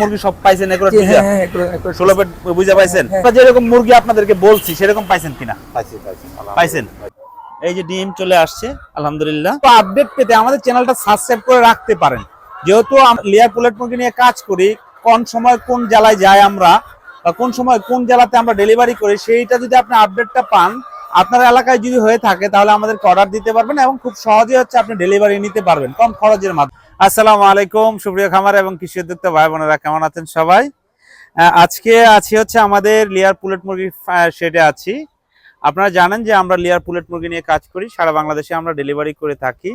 মুরগি সব পাইছেন হ্যাঁ হ্যাঁ ষোলো পেট বুঝে পাইছেন? হ্যাঁ। যেরকম মুরগি আপনাদেরকে বলছি সেরকম পাইছেন কিনা? পাইছি পাইছি পাইছেন? এই যে ডিম চলে আসছে আলহামদুলিল্লাহ। তো আপডেট পেতে আমাদের চ্যানেলটা সাবস্ক্রাইব করে রাখতে পারেন। যেহেতু লেয়ার পুলেট মুরগি নিয়ে কাজ করি কোন সময় কোন জেলায় যাই আমরা বা কোন সময় কোন জেলাতে আমরা ডেলিভারি করি সেইটা যদি আপনি আপডেটটা পান আপনার এলাকায় যদি হয়ে থাকে তাহলে আমাদেরকে অর্ডার দিতে পারবেন এবং খুব সহজে হচ্ছে আপনি ডেলিভারি নিতে পারবেন কম খরচের মাধ্যমে। আসসালামু আলাইকুম, সুপ্রিয় খামার এবং কৃষি উদ্যোক্তা ভাই বোনেরা, কেমন আছেন সবাই? আজকে আছি হচ্ছে আমাদের লেয়ার পুলেট মুরগির শেডে আছি। আপনারা জানেন যে আমরা লেয়ার পুলেট মুরগি নিয়ে কাজ করি, সারা বাংলাদেশে আমরা ডেলিভারি করে থাকি।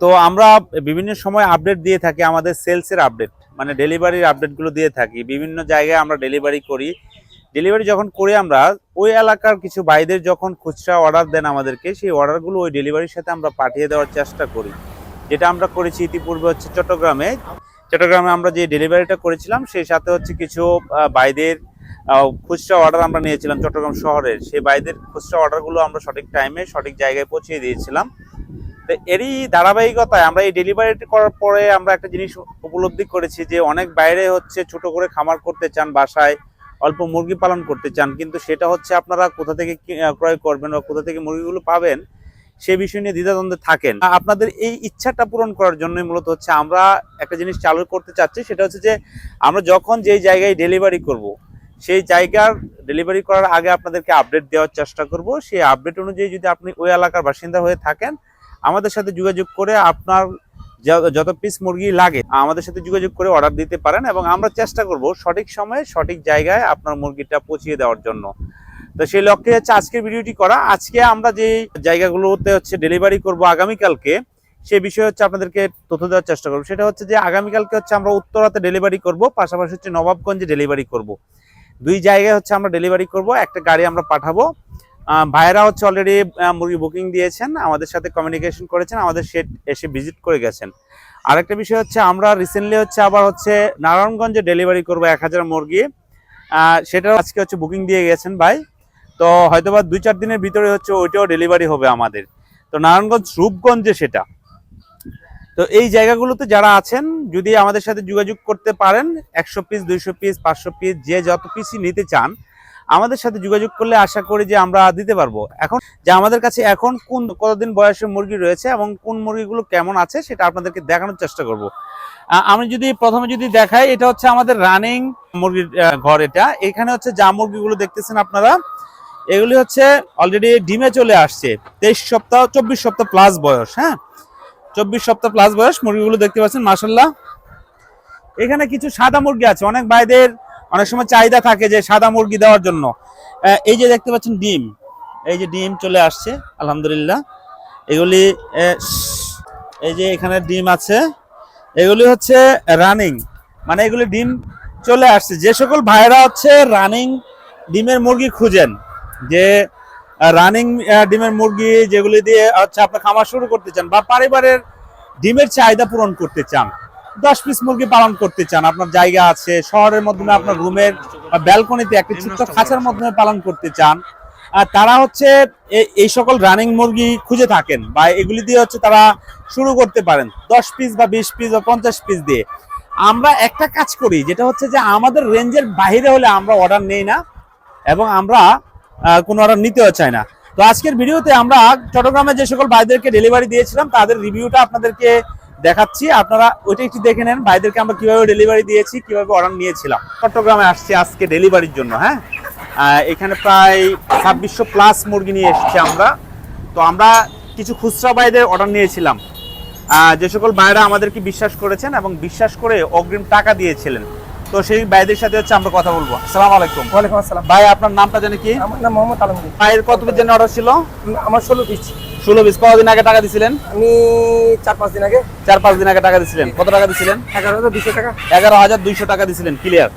তো আমরা বিভিন্ন সময় আপডেট দিয়ে থাকি, আমাদের সেলসের আপডেট মানে ডেলিভারির আপডেটগুলো দিয়ে থাকি। বিভিন্ন জায়গায় আমরা ডেলিভারি করি। ডেলিভারি যখন করি আমরা, ওই এলাকার কিছু ভাইদের যখন খুচরা অর্ডার দেন আমাদেরকে, সেই অর্ডারগুলো ওই ডেলিভারির সাথে আমরা পাঠিয়ে দেওয়ার চেষ্টা করি। যেটা আমরা করেছি ইতিপূর্বে হচ্ছে চট্টগ্রামে। চট্টগ্রামে আমরা যে ডেলিভারিটা করেছিলাম, সেই সাথে হচ্ছে কিছু বাইদের খুচরা অর্ডার আমরা নিয়েছিলাম চট্টগ্রাম শহরের। সেই বাইদের খুচরা অর্ডারগুলো আমরা সঠিক টাইমে সঠিক জায়গায় পৌঁছে দিয়েছিলাম। তো এরই ধারাবাহিকতায় আমরা এই ডেলিভারিটি করার পরে আমরা একটা জিনিস উপলব্ধি করেছি যে অনেক বাইরে হচ্ছে ছোট করে খামার করতে চান, বাসায় অল্প মুরগি পালন করতে চান, কিন্তু সেটা হচ্ছে আপনারা কোথা থেকে ক্রয় করবেন বা কোথা থেকে মুরগিগুলো পাবেন সে বিষয় নিয়ে দ্বিধাদ্বন্দ্বে থাকেন। আপনাদের এই ইচ্ছাটা পূরণ করার জন্য মূলত হচ্ছে আমরা একটা জিনিস চালু করতে চাচ্ছি, সেটা হচ্ছে যে আমরা যখন যেই জায়গায় ডেলিভারি করব, সেই জায়গার ডেলিভারি করার আগে আপনাদেরকে আপডেট দেওয়ার চেষ্টা করব। সেই আপডেট অনুযায়ী যদি আপনি ওই এলাকার বাসিন্দা হয়ে থাকেন, আমাদের সাথে যোগাযোগ করে আপনার যত পিস মুরগি লাগে, আমাদের সাথে যোগাযোগ করে অর্ডার দিতে পারেন এবং আমরা চেষ্টা করব সঠিক সময়ে সঠিক জায়গায় আপনার মুরগিটা পৌঁছিয়ে দেওয়ার জন্য। তো সেই লক্ষ্যে হচ্ছে আজকের ভিডিওটি করা। আজকে আমরা যে জায়গাগুলোতে হচ্ছে ডেলিভারি করব আগামীকালকে, সেই বিষয়ে হচ্ছে আপনাদেরকে তথ্য দেওয়ার চেষ্টা করব। সেটা হচ্ছে যে আগামীকালকে হচ্ছে আমরা উত্তরাতে ডেলিভারি করব, পাশাপাশি হচ্ছে নবাবগঞ্জে ডেলিভারি করব। দুই জায়গায় হচ্ছে আমরা ডেলিভারি করব, একটা গাড়ি আমরা পাঠাবো। ভাইয়েরা হচ্ছে অলরেডি মুরগি বুকিং দিয়েছেন, আমাদের সাথে কমিউনিকেশন করেছেন, আমাদের সেট এসে ভিজিট করে গেছেন। আরেকটা বিষয় হচ্ছে আমরা রিসেন্টলি হচ্ছে আবার হচ্ছে নারায়ণগঞ্জে ডেলিভারি করব এক হাজার মুরগি। সেটাও আজকে হচ্ছে বুকিং দিয়ে গেছেন ভাই। তো হয়তোবা দুই চার দিনের ভিতরে হচ্ছে ওইটাও ডেলিভারি হবে আমাদের। তো নারায়ণগঞ্জ রূপগঞ্জে সেটা। তো এই জায়গাগুলোতে যারা আছেন, যদি আমাদের সাথে যোগাযোগ করতে পারেন, একশো পিস দুইশো পিস পাঁচশো পিস যে যত পিসই নিতে চান, আমাদের সাথে যোগাযোগ করলে আশা করি যে আমরা দিতে পারব। এখন যে আমাদের কাছে এখন কোন, কতদিন বয়সের মুরগি রয়েছে এবং কোন মুরগিগুলো কেমন আছে সেটা আপনাদেরকে দেখানোর চেষ্টা করব। আমি যদি প্রথমে যদি দেখাই, এটা হচ্ছে আমাদের রানিং মুরগির ঘর এটা। এখানে হচ্ছে যা মুরগিগুলো দেখতেছেন আপনারা এগুলি হচ্ছে অলরেডি ডিমে চলে আসছে। তেইশ সপ্তাহ, চব্বিশ সপ্তাহ প্লাস বয়স হ্যাঁ? চব্বিশ সপ্তাহ প্লাস বয়স, মুরগিগুলো দেখতে পাচ্ছেন মাসাল্লাহ এখানে কিছু সাদা মুরগি আছে, অনেক ভাইদের অনেক সময় চাহিদা থাকে যে সাদা মুরগি দেওয়ার জন্য। এই যে দেখতে পাচ্ছেন ডিম, এই যে ডিম চলে আসছে, আলহামদুলিল্লাহ। এগুলি এই যে এখানে ডিম আছে, এগুলি হচ্ছে রানিং মানে এগুলি ডিম চলে আসছে। যে সকল ভাইরা হচ্ছে রানিং ডিমের মুরগি খুঁজেন যে রানিং ডিমের মুরগি যেগুলি দিয়ে হচ্ছে আপনার খামার শুরু করতে চান বা পারিবারের ডিমের চাহিদা পূরণ করতে চান দশ পিস মুরগি পালন করতে চান আপনার জায়গা আছে শহরের মাধ্যমে আপনার রুমের বা ব্যালকনিতে একটা ছোট্ট খাঁচার মাধ্যমে পালন করতে চান আর তারা হচ্ছে এই সকল রানিং মুরগি খুঁজে থাকেন বা এগুলি দিয়ে হচ্ছে তারা শুরু করতে পারেন দশ পিস বা বিশ পিস বা পঞ্চাশ পিস দিয়ে। আমরা একটা কাজ করি যেটা হচ্ছে যে আমাদের রেঞ্জের বাইরে হলে আমরা অর্ডার নেই না এবং আমরা কোনো অর্ডার নিতেও চায় না। তো আজকের ভিডিওতে আমরা চট্টগ্রামে যে সকল ভাইদেরকে ডেলিভারি দিয়েছিলাম, তাদের রিভিউটা আপনাদেরকে দেখাচ্ছি। আপনারা ওইটা একটু দেখে নেন, ভাইদেরকে আমরা কীভাবে ডেলিভারি দিয়েছি, কীভাবে অর্ডার নিয়েছিলাম। চট্টগ্রামে আসছি আজকে ডেলিভারির জন্য হ্যাঁ? এখানে প্রায় ছাব্বিশশো প্লাস মুরগি নিয়ে এসেছি আমরা। তো আমরা কিছু খুচরা ভাইদের অর্ডার নিয়েছিলাম। যে সকল ভাইরা আমাদেরকে বিশ্বাস করেছেন এবং বিশ্বাস করে অগ্রিম টাকা দিয়েছিলেন। তো সেই ভাইদের সাথে হচ্ছে আমরা কথা বলব। আসসালামু আলাইকুম। ওয়ালাইকুম আসসালাম। ভাই আপনার নামটা জানি কি? আমার নাম মোহাম্মদ আলমগীর। ভাইয়ের কত পিস জন্য অর্ডার ছিল? আমার ষোলো পিস। ষোলো পিস। কতদিন আগে টাকা দিছিলেন? আমি চার পাঁচ দিন আগে। চার পাঁচ দিন আগে টাকা দিছিলেন। কত টাকা দিছিলেন? এগারো হাজার দুশো টাকা। এগারো হাজার দুইশো টাকা দিছিলেন ক্লিয়ার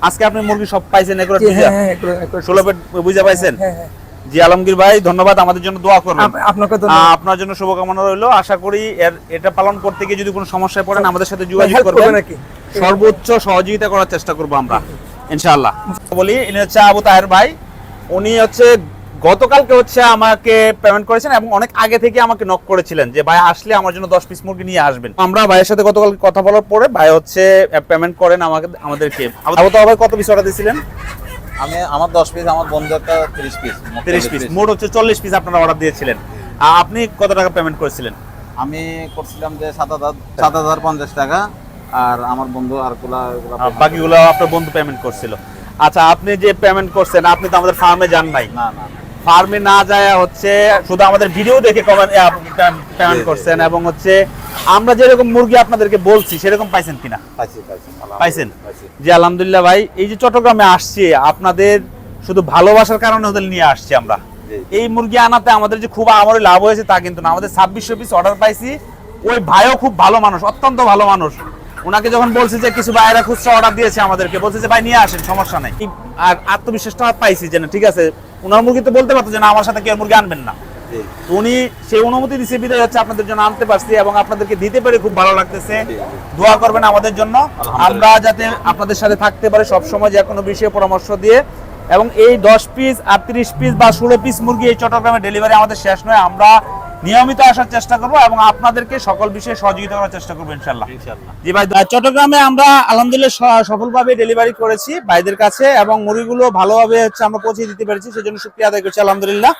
আজকে আপনি মুরগি সব পাইছেন এগুলো হ্যাঁ হ্যাঁ ষোলো পেট বুঝে পাইছেন? হ্যাঁ জি আলমগীর ভাই ধন্যবাদ। আমাদের জন্য দোয়া করবেন। আপ- আপনাকে আপনার জন্য শুভকামনা রইল। আশা করি এটা পালন করতে গিয়ে যদি কোনো সমস্যায় পড়েন আমাদের সাথে যোগাযোগ করবেন। নাকি? সর্বোচ্চ সহযোগিতা করার চেষ্টা করব আমরা ইনশাআল্লাহ। বলি ইনি হচ্ছে আবু তাহের ভাই। উনি হচ্ছে গতকালকে হচ্ছে আমাকে পেমেন্ট করেছেন এবং অনেক আগে থেকে আমাকে নক করেছিলেন যে ভাই আসলে আমার জন্য দশ পিস মুরগি নিয়ে আসবেন। আমরা ভাইয়ের সাথে গতকাল কথা বলার পরে ভাই হচ্ছে পেমেন্ট করেন আমাকে আমাদেরকে। আবু তো ভাই কত পিস অর্ডার দিয়েছিলেন? আমি আমার দশ পিস আমার বন্ধু একটা তিরিশ পিস তিরিশ পিস মোট হচ্ছে চল্লিশ পিস আপনারা অর্ডার দিয়েছিলেন। আপনি কত টাকা পেমেন্ট করেছিলেন? আমি করছিলাম যে সাত হাজার সাত হাজার পঞ্চাশ টাকা। আর আমার বন্ধু আরগুলা এগুলা আহ, বাকিগুলো আপনার বন্ধু পেমেন্ট করছিল। আচ্ছা আপনি যে পেমেন্ট করছেন আপনি তো আমাদের ফার্মে যান নাই। না না ফার্মে না যায় হচ্ছে শুধু আমাদের ভিডিও দেখে পেমেন্ট করছেন এবং হচ্ছে আমরা যেরকম মুরগি আপনাদেরকে বলছি সেরকম পাইছেন কিনা? পাইছেন? পাইছি। জি আলহামদুলিল্লাহ ভাই এই যে চট্টগ্রামে আসছি আপনাদের শুধু ভালোবাসার কারণে ওদের নিয়ে আসছি আমরা। এই মুরগি আনাতে আমাদের যে খুব আমার লাভ হয়েছে তা কিন্তু না। আমাদের ছাব্বিশশো পিস অর্ডার পাইছি। ওই ভাইও খুব ভালো মানুষ অত্যন্ত ভালো মানুষ। ওনাকে যখন বলছি যে কিছু ভাইরা খুচরা অর্ডার দিয়েছে আমাদেরকে বলছে যে ভাই নিয়ে আসেন সমস্যা নেই। আর আত্মবিশ্বাসটা পাইছি যে না ঠিক আছে। ওনার মুরগি তো বলতে পারতো যে না আমার সাথে কেউ মুরগি আনবেন না। উনি সেই অনুমতি দিচ্ছে বিদায় হচ্ছে আপনাদের জন্য আনতে পারছি এবং আপনাদেরকে দিতে পেরে খুব ভালো লাগতেছে। দোয়া করবেন আমাদের জন্য। আমরা যাতে আপনাদের সাথে থাকতে পারি সব সময় যে কোনো বিষয়ে পরামর্শ দিয়ে। এবং এই দশ পিস আর তিরিশ পিস বা ষোলো পিস মুরগি এই চট্টগ্রামে ডেলিভারি আমাদের শেষ নয়। আমরা নিয়মিত আসার চেষ্টা করব এবং আপনাদেরকে সকল বিষয়ে সহযোগিতা করার চেষ্টা করব ইনশাল্লাহ জি ভাই চট্টগ্রামে আমরা আলহামদুলিল্লাহ সফলভাবে ডেলিভারি করেছি ভাইদের কাছে এবং মুরগিগুলো ভালোভাবে হচ্ছে আমরা পৌঁছে দিতে পেরেছি সেজন্য শুক্রিয়া আদায় করছি আলহামদুলিল্লাহ।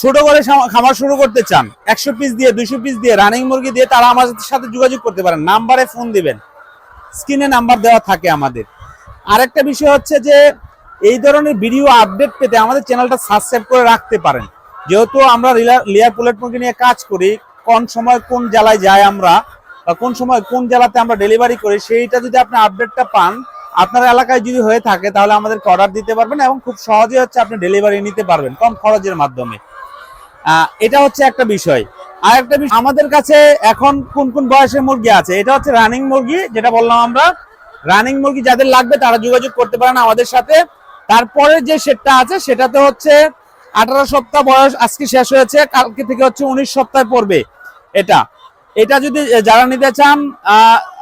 ছোট করে খামার শুরু করতে চান একশো পিস দিয়ে দুইশো পিস দিয়ে রানিং মুরগি দিয়ে তারা আমাদের সাথে যোগাযোগ করতে পারেন নাম্বারে ফোন দিবেন। স্ক্রিনে নাম্বার দেওয়া থাকে আমাদের। আরেকটা বিষয় হচ্ছে যে এই ধরনের ভিডিও আপডেট পেতে আমাদের চ্যানেলটা সাবস্ক্রাইব করে রাখতে পারেন। যেহেতু আমরা লেয়ার পুলেট মুরগি নিয়ে কাজ করি, কোন সময় কোন জেলায় যাই আমরা বা কোন সময় কোন জেলাতে আমরা ডেলিভারি করি, সেইটা যদি আপনি আপডেটটা পান, আপনার এলাকায় যদি হয়ে থাকে, তাহলে আমাদেরকে অর্ডার দিতে পারবেন এবং খুব সহজে হচ্ছে আপনি ডেলিভারি নিতে পারবেন কম খরচের মাধ্যমে। এটা হচ্ছে একটা বিষয়। আর একটা বিষয়, আমাদের কাছে এখন কোন কোন বয়সের মুরগি আছে? এটা হচ্ছে রানিং মুরগি, যেটা বললাম আমরা। রানিং মুরগি যাদের লাগবে তারা যোগাযোগ করতে পারেন আমাদের সাথে। তারপরে যে সেটটা আছে, সেটাতে হচ্ছে আঠারো সপ্তাহ বয়স আজকে শেষ হয়েছে, কালকে থেকে হচ্ছে উনিশ সপ্তাহ পড়বে এটা। এটা যদি যারা নিতে চান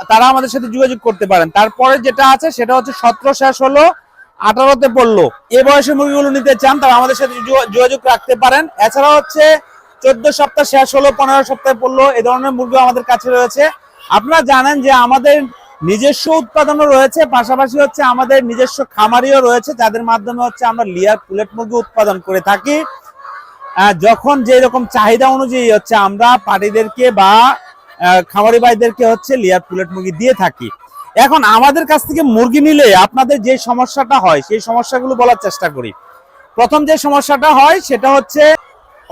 তারা আমাদের সাথে যোগাযোগ করতে পারেন। তারপরে যেটা আছে, সেটা হচ্ছে সতেরো শেষ হলো, আঠারোতে পড়ল। এ বয়সে মুরগিগুলো নিতে চান, তারা আমাদের সাথে যোগা- যোগাযোগ রাখতে পারেন। এছাড়া হচ্ছে চোদ্দ সপ্তাহ শেষ হলো, পনেরো সপ্তাহে পড়ল, এ ধরনের মুরগি আমাদের কাছে রয়েছে। আপনারা জানেন যে আমাদের নিজস্ব উৎপাদনও রয়েছে, পাশাপাশি হচ্ছে আমাদের নিজস্ব খামারিও রয়েছে, যাদের মাধ্যমে হচ্ছে আমরা লিয়ার পুলেট মুরগি উৎপাদন করে থাকি। যখন যে রকম চাহিদা অনুযায়ী হচ্ছে আমরা পাটিদেরকে বা খামারি ভাইদেরকে হচ্ছে লিয়ার পুলেট মুরগি দিয়ে থাকি। এখন আমাদের কাছ থেকে মুরগি নিলে আপনাদের যে সমস্যাটা হয়, সেই সমস্যাগুলো বলার চেষ্টা করি। প্রথম যে সমস্যাটা হয়, সেটা হচ্ছে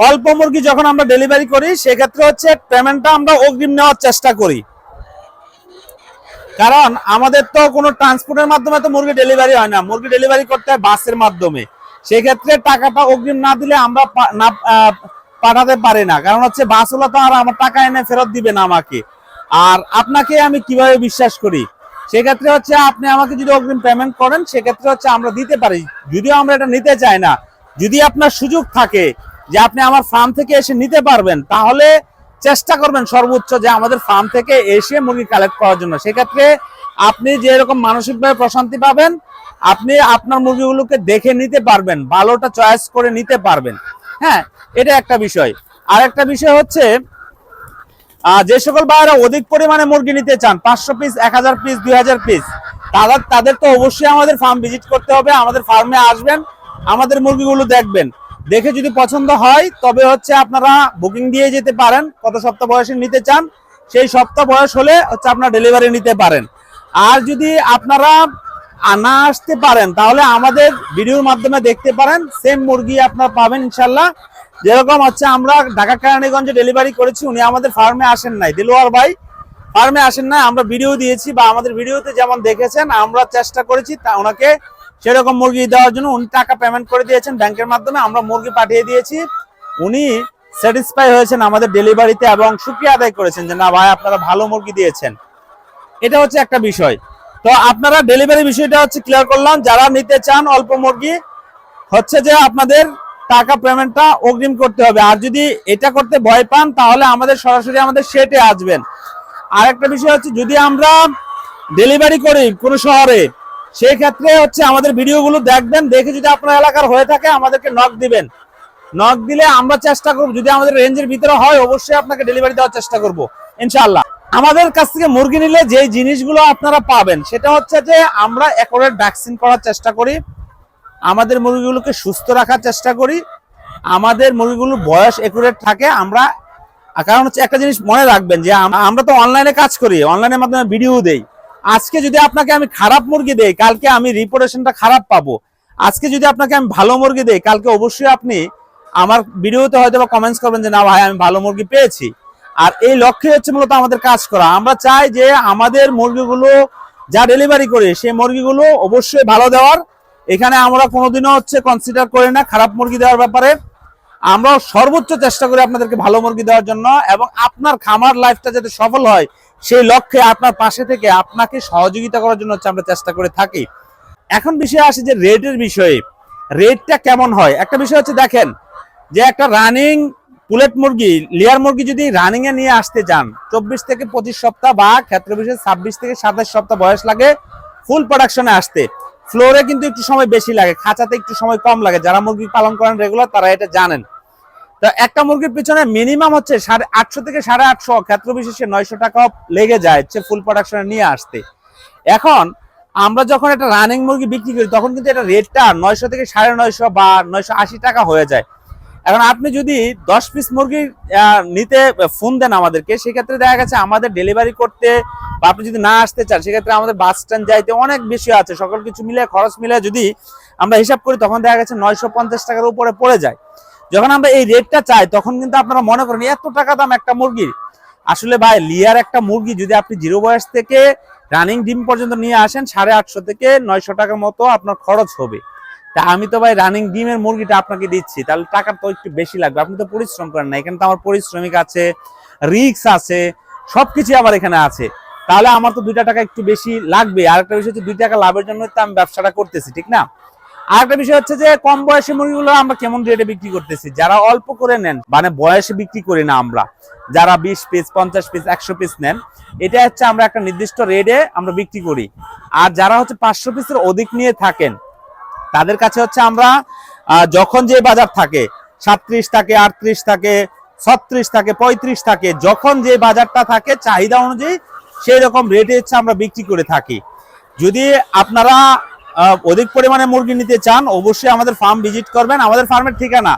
অল্প মুরগি যখন আমরা ডেলিভারি করি, সেক্ষেত্রে হচ্ছে পেমেন্টটা আমরা অগ্রিম নেওয়ার চেষ্টা করি। কারণ আমাদের তো কোনো ট্রান্সপোর্টের মাধ্যমে তো মুরগি ডেলিভারি হয় না। মুরগি ডেলিভারি করতে হয় বাসের মাধ্যমে। সেক্ষেত্রে টাকাটা অগ্রিম না দিলে আমরা না পাঠাতে পারি না। কারণ হচ্ছে বাসওয়ালা তো আর আমার টাকা এনে ফেরত দিবে না আমাকে। আর আপনাকে আমি কীভাবে বিশ্বাস করি? সেক্ষেত্রে হচ্ছে আপনি আমাকে যদি অগ্রিম পেমেন্ট করেন, সেক্ষেত্রে হচ্ছে আমরা দিতে পারি। যদিও আমরা এটা নিতে চাই না। যদি আপনার সুযোগ থাকে যে আপনি আমার ফার্ম থেকে এসে নিতে পারবেন, তাহলে চেষ্টা করবেন সর্বোচ্চ যে আমাদের ফার্ম থেকে এসে মুরগি কালেক্ট করার জন্য। সেক্ষেত্রে আপনি যে এরকম মানসিকভাবে প্রশান্তি পাবেন, আপনি আপনার মুরগিগুলোকে দেখে নিতে পারবেন, ভালোটা চয়েস করে নিতে পারবেন। হ্যাঁ এটা একটা বিষয়। আর একটা বিষয় হচ্ছে যে সকল ভাইয়েরা অধিক পরিমাণে মুরগি নিতে চান, পাঁচশো পিস এক হাজার পিস দুই হাজার পিস তাদের তাদের তো অবশ্যই আমাদের ফার্ম ভিজিট করতে হবে, আমাদের ফার্মে আসবেন, আমাদের মুরগিগুলো দেখবেন। দেখে যদি পছন্দ হয়, তবে হচ্ছে আপনারা বুকিং দিয়ে যেতে পারেন। কত সপ্তাহ বয়সে নিতে চান, সেই সপ্তাহ বয়স হলে হচ্ছে আপনারা ডেলিভারি নিতে পারেন। আর যদি আপনারা না আসতে পারেন, তাহলে আমাদের ভিডিওর মাধ্যমে দেখতে পারেন। সেম মুরগি আপনারা পাবেন ইনশাল্লাহ। যেরকম হচ্ছে আমরা ঢাকা কেরানীগঞ্জে ডেলিভারি করেছি, উনি আমাদের ফার্মে আসেন নাই। দিলোয়ার ভাই ফার্মে আসেন নাই, আমরা ভিডিও দিয়েছি বা আমাদের ভিডিওতে যেমন দেখেছেন, আমরা চেষ্টা করেছি তা ওনাকে সেরকম মুরগি দেওয়ার জন্য উনি টাকা পেমেন্ট করে দিয়েছেন ব্যাংকের মাধ্যমে, আমরা মুরগি পাঠিয়ে দিয়েছি। উনি স্যাটিসফাই হয়েছেন আমাদের ডেলিভারিতে এবং সুক্রিয়া আদায় করেছেন যে, না ভাই, আপনারা ভালো মুরগি দিয়েছেন। এটা হচ্ছে একটা বিষয়। তো আপনারা ডেলিভারি বিষয়টা হচ্ছে ক্লিয়ার করলাম। যারা নিতে চান অল্প মুরগি, হচ্ছে যে আপনাদের টাকা পেমেন্টটা অগ্রিম করতে হবে। আর যদি এটা করতে ভয় পান, তাহলে আমাদের সরাসরি আমাদের সেটে আসবেন। আর একটা বিষয় হচ্ছে, যদি আমরা ডেলিভারি করি কোনো শহরে সেই ক্ষেত্রে হচ্ছে আমাদের ভিডিওগুলো দেখবেন, দেখে যদি আপনার এলাকার হয়ে থাকে, আমাদেরকে নক দিবেন। নক দিলে আমরা চেষ্টা করব, যদি আমাদের রেঞ্জের ভিতরে হয়, অবশ্যই আপনাকে ডেলিভারি দেওয়ার চেষ্টা করব, ইনশাআল্লাহ। আমাদের কাছ থেকে মুরগি নিলে যে জিনিসগুলো আপনারা পাবেন, সেটা হচ্ছে যে আমরা একরের ভ্যাকসিন করার চেষ্টা করি, আমাদের মুরগিগুলোকে সুস্থ রাখার চেষ্টা করি, আমাদের মুরগিগুলোর বয়স একুরেট থাকে, আমরা, কারণ হচ্ছে একটা জিনিস মনে রাখবেন যে আমরা তো অনলাইনে কাজ করি অনলাইনের মাধ্যমে ভিডিও দেই। আজকে যদি আপনাকে আমি খারাপ মুরগি দেই, কালকে আমি রিপোর্টেশনটা খারাপ পাবো। আজকে যদি আপনাকে আমি ভালো মুরগি দেই, কালকে অবশ্যই আপনি আমার ভিডিওতে হয়তো বা কমেন্টস করবেন যে, না ভাই, আমি ভালো মুরগি পেয়েছি। আর এই লক্ষ্যে হচ্ছে মূলত আমাদের কাজ করা। আমরা চাই যে আমাদের মুরগিগুলো যা ডেলিভারি করে, সেই মুরগিগুলো অবশ্যই ভালো দেওয়ার। এখানে আমরা কোনোদিনও হচ্ছে কনসিডার করি না খারাপ মুরগি দেওয়ার ব্যাপারে। আমরা সর্বোচ্চ চেষ্টা করি আপনাদেরকে ভালো মুরগি দেওয়ার জন্য এবং আপনার খামার লাইফটা যাতে সফল হয় সেই লক্ষ্যে আপনার পাশে থেকে আপনাকে সহযোগিতা করার জন্য হচ্ছে আমরা চেষ্টা করে থাকি। এখন বিষয় আসে যে রেটের বিষয়ে। রেটটা কেমন হয়? একটা বিষয় হচ্ছে দেখেন, যে একটা রানিং পুলেট মুরগি লেয়ার মুরগি যদি রানিং এ নিয়ে আসতে চান, চব্বিশ থেকে পঁচিশ সপ্তাহ বা ক্ষেত্র বিশেষ ছাব্বিশ থেকে সাতাশ সপ্তাহ বয়স লাগে ফুল প্রোডাকশনে আসতে। ফ্লোরে কিন্তু একটু সময় বেশি লাগে, খাঁচাতে একটু সময় কম লাগে। যারা মুরগি পালন করেন রেগুলার তারা এটা জানেন। তো একটা মুরগির পিছনে মিনিমাম হচ্ছে সাড়ে আটশো থেকে সাড়ে আটশো ক্ষেত্র বিশেষে নয়শো টাকা লেগে যায়, হচ্ছে ফুল প্রোডাকশনে নিয়ে আসতে। এখন আমরা যখন একটা রানিং মুরগি বিক্রি করি, তখন কিন্তু এটা রেটটা নয়শো থেকে সাড়ে নয়শো বা নয়শো আশি টাকা হয়ে যায়। এখন আপনি যদি দশ পিস মুরগি নিতে ফোন দেন আমাদেরকে, সেক্ষেত্রে দেখা গেছে আমাদের ডেলিভারি করতে বা আপনি যদি না আসতে চান, সেক্ষেত্রে আমাদের বাস স্ট্যান্ড যাইতে অনেক বেশি আছে। সকল কিছু মিলে, খরচ মিলে যদি আমরা হিসাব করি, তখন দেখা গেছে নয়শো পঞ্চাশ টাকার উপরে পড়ে যায়। যখন আমরা এই রেটটা চাই, তখন কিন্তু আপনারা মনে করেন, এত টাকা দাম একটা মুরগির? আসলে ভাই, লিয়ার একটা মুরগি যদি আপনি জিরো বয়স থেকে রানিং ডিম পর্যন্ত নিয়ে আসেন, সাড়ে আটশো থেকে নয়শো টাকার মতো আপনার খরচ হবে। তা আমি তো ভাই রানিং ডিমের মুরগিটা আপনাকে দিচ্ছি, তাহলে টাকা তো একটু বেশি লাগবে। আপনি তো পরিশ্রম করেন না, এখানে তো আমার পরিশ্রমিক আছে রিক্স আছে, সবকিছু আবার এখানে আছে। তাহলে আমার তো দুইটা টাকা একটু বেশি লাগবে। আর একটা বিষয় হচ্ছে, দুই টাকা লাভের জন্য তো আমি ব্যবসাটা করতেছি, ঠিক না? আরেকটা বিষয় হচ্ছে যে কম বয়সী মুরগিগুলো আমরা কেমন রেটে বিক্রি করতেছি? যারা অল্প করে নেন মানে বয়সে বিক্রি করি না আমরা, যারা বিশ পিস পঞ্চাশ পিস একশো পিস নেন, এটা হচ্ছে আমরা একটা নির্দিষ্ট রেটে আমরা বিক্রি করি। আর যারা হচ্ছে পাঁচশো পিসের অধিক নিয়ে থাকেন, তাদের কাছে হচ্ছে আমরা যখন যে বাজার থাকে সাত্রিশ থাকে, আটত্রিশ থাকে, ছত্রিশ থাকে, পঁয়ত্রিশ থাকে, যখন যে বাজারটা থাকে, চাহিদা অনুযায়ী সেই রকম রেটে হচ্ছে আমরা বিক্রি করে থাকি। যদি আপনারা অধিক পরিমাণে মুরগি নিতে চান, অবশ্যই আমাদের ফার্ম ভিজিট করবেন। আমাদের ফার্মের ঠিকানা,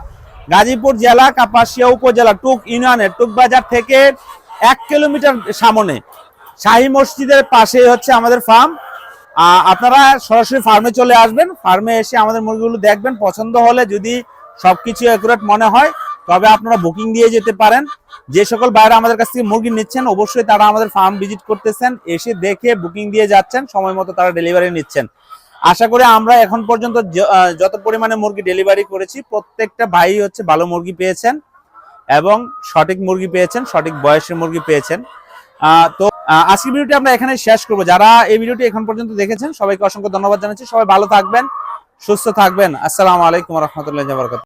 গাজীপুর জেলা, কাপাসিয়া উপজেলা, টুক ইউনিয়নের, টুক বাজার থেকে এক কিলোমিটার সামনে। শাহী মসজিদের পাশে হচ্ছে আমাদের ফার্ম আপনারা সরাসরি ফার্মে চলে আসবেন ফার্মে এসে আমাদের মুরগিগুলো দেখবেন। পছন্দ হলে যদি সবকিছু অ্যাকুরেট মনে হয়, তবে আপনারা বুকিং দিয়ে যেতে পারেন। যে সকল বাইরে আমাদের কাছ থেকে মুরগি নিচ্ছেন, অবশ্যই তারা আমাদের ফার্ম ভিজিট করতেছেন। এসে দেখে বুকিং দিয়ে যাচ্ছেন, সময় মতো তারা ডেলিভারি নিচ্ছেন। আশা করি আমরা এখন পর্যন্ত যত পরিমাণে মুরগি ডেলিভারি করেছি, প্রত্যেকটা ভাই হচ্ছে ভালো মুরগি পেয়েছেন এবং সঠিক মুরগি পেয়েছেন, সঠিক বয়সের মুরগি পেয়েছেন। তো আজকের ভিডিওটি আমরা এখানে শেষ করব। যারা এই ভিডিওটি এখন পর্যন্ত দেখেছেন, সবাইকে অসংখ্য ধন্যবাদ জানাচ্ছি। সবাই ভালো থাকবেন, সুস্থ থাকবেন। আসসালামু আলাইকুম রহমতুল্লাহ